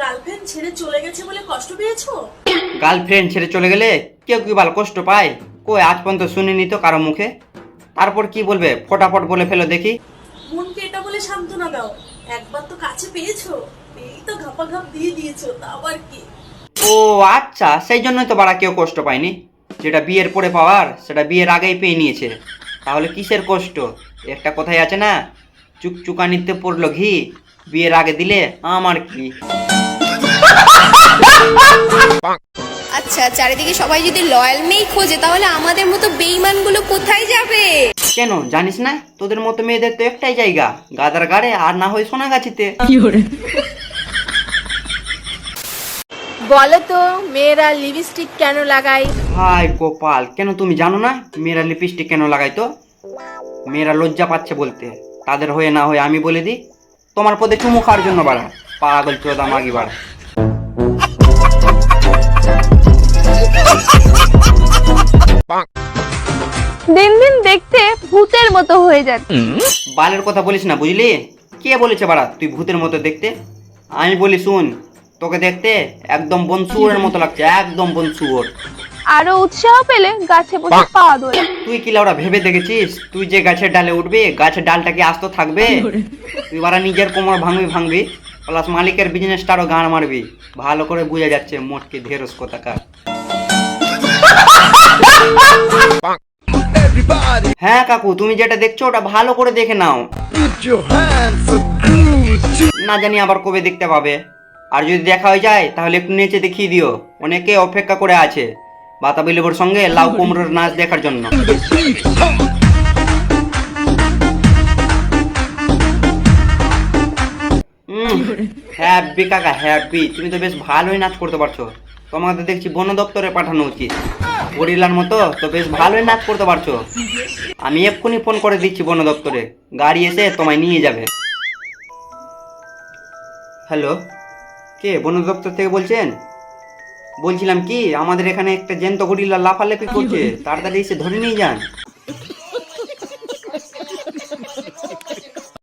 Girlfriend ছেড়ে চলে গেছে বলে কষ্ট পেয়েছ? গার্লফ্রেন্ড ছেড়ে চলে গেলে কেউ কি বাল কষ্ট পায়? কই আজ পর্যন্ত শুনিনি তো কারও মুখে? তারপর কি বলবে? ফটাফট বলে ফেলো দেখি। মনকে এটা বলে সান্ত্বনা দাও। একবার তো কাছে পেয়েছ? এই তো ঘাপা ঘাপ দিয়ে দিয়েছ তা আবার কি? ও আচ্ছা সেই জন্যই তো বাড়া কেউ কষ্ট পায়নি। যেটা বিয়ের পরে পাওয়ার সেটা বিয়ের আগেই পেয়ে নিয়েছে। তাহলে কিসের কষ্ট? একটা কথাই আছে না চুকচুকানিতে পড়ল ঘি বিয়ের আগে দিলে আমার কি? আচ্ছা চারিদিকে সবাই যদি লয়াল মেয়ে খোঁজে তাহলে আমাদের মতো বেইমানগুলো কোথায় যাবে? কেন জানিস না? তোদের মতো মেয়েদের তো একটাই জায়গা গাদার গাড়ে আর না হয় সোনাগাছিতে। বলো তো মেয়েরা লিপস্টিক কেন লাগায়? হাই গোপাল কেন তুমি জানো না মেয়েরা লিপস্টিক কেন লাগাই তো? মেয়েরা লজ্জা পাচ্ছে বলতে। তাদের হয়ে না হয়ে আমি বলে দিই তোমার পদে চুমু খাওয়ার জন্য বাড়া। পাগল চোদা মাগি বাড়া। দিন দিন দেখতে ভূতের মতো হয়ে যাচ্ছে। বালের কথা বলিস না বুঝলি? কে বলেছে বাড়া তুই ভূতের মতো দেখতে? আমি বলি শুন তোকে দেখতে একদম বন শুয়োরের মতো লাগছে একদম বন শুয়োর আরও উৎসাহ পেলে গাছে বসে পা দোলে তুই কি লাউরা ভেবে দেখেছিস? তুই যে গাছের ডালে উঠবি গাছের ডালটা কি আস্ত থাকবে? তুই বারা নিজের কোমর ভাঙবি ভাঙবি প্লাস মালিকের বিজনেসটারও গান মারবি। ভালো করে বোঝা যাচ্ছে মোটকে ধেরস কোথাকার হ্যাঁ কাকু, তুমি যেটা দেখছ, ওটা ভালো করে দেখে নাও। না জানি আবার কবে দেখতে পাবে। আর যদি দেখা হয়ে যায়, তাহলে একটু নেচে দেখিয়ে দিও। অনেকে অপেক্ষা করে আছে বাতাবি লেবুর সঙ্গে লাউ কুমড়োর নাচ দেখার জন্য। হ্যাপি কাকা হ্যাপি তুমি তো বেশ ভালোই নাচ করতে পারছ। তোমাকে দেখছি বন দপ্তরে পাঠানো উচিত। গরিলার মতো, তো বেশ ভালোই নাচ করতে পারছ। আমি এক্ষুনি ফোন করে দিচ্ছি বন দপ্তরে। গাড়ি এসে তোমায় নিয়ে যাবে। হ্যালো, কে বন দপ্তর থেকে বলছেন? বলছিলাম কি, আমাদের এখানে একটা জেন্ত গরিলা লাফালাফি করছে, তাড়াতাড়ি এসে ধরে নিয়ে যান।